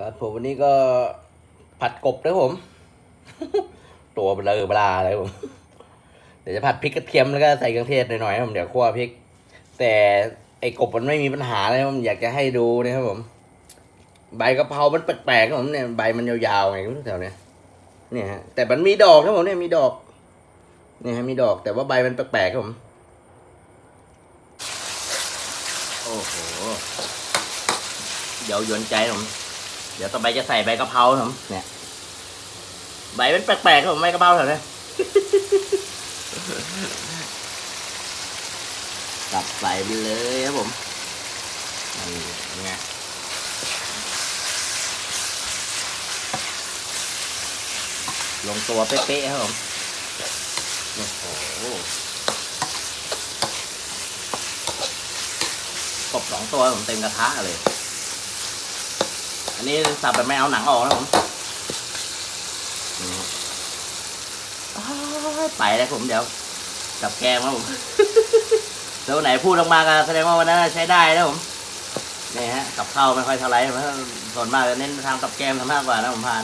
ครับผมวันนี้ก็ผัดกบนะผม ตัวเบลอเบลาเลยผม เดี๋ยวจะผัดพริกกระเทียมแล้วก็ใส่เครื่องเทศหน่อยๆผมเดี๋ยวคั่วพริก แต่ไอ้กบมันไม่มีปัญหาเลยผมอยากจะให้ดูนะครับผม ใบกะเพรา มันแปลกๆครับผมเนี่ยใบมันยาวๆไงแถวเนี้ยเนี่ยฮะแต่มันมีดอกครับผมเนี่ยมีดอกเนี่ยฮะมีดอกแต่ว่าใบมันแปลกๆครับผมโอ้โหเดี๋ยวยวนใจผม เดี๋ยวต่อไปจะใส่ใบกะเพราครับผมเนี่ยใบเป็นแปลกๆครับผมใบกะเพราแถวเนี้ยตัดใส่ไปเลยครับผมนี่ไงลงตัวเป๊ะๆครับผมโอ้โหกบสองตัวผมเต็มกระทะเลย อันนี้สับแบบไม่เอาหนังออกนะผมไปแล้วผมเดี๋ยวกับแกงครับผมแล้วไหนพูดออกมาก็แสดงว่าวันนั้นใช้ได้นะผมนี่ฮะกับข้าวไม่ค่อยเท่าไรส่วนมากจะเน้นทางกับแกมทำมากกว่านะผมพาน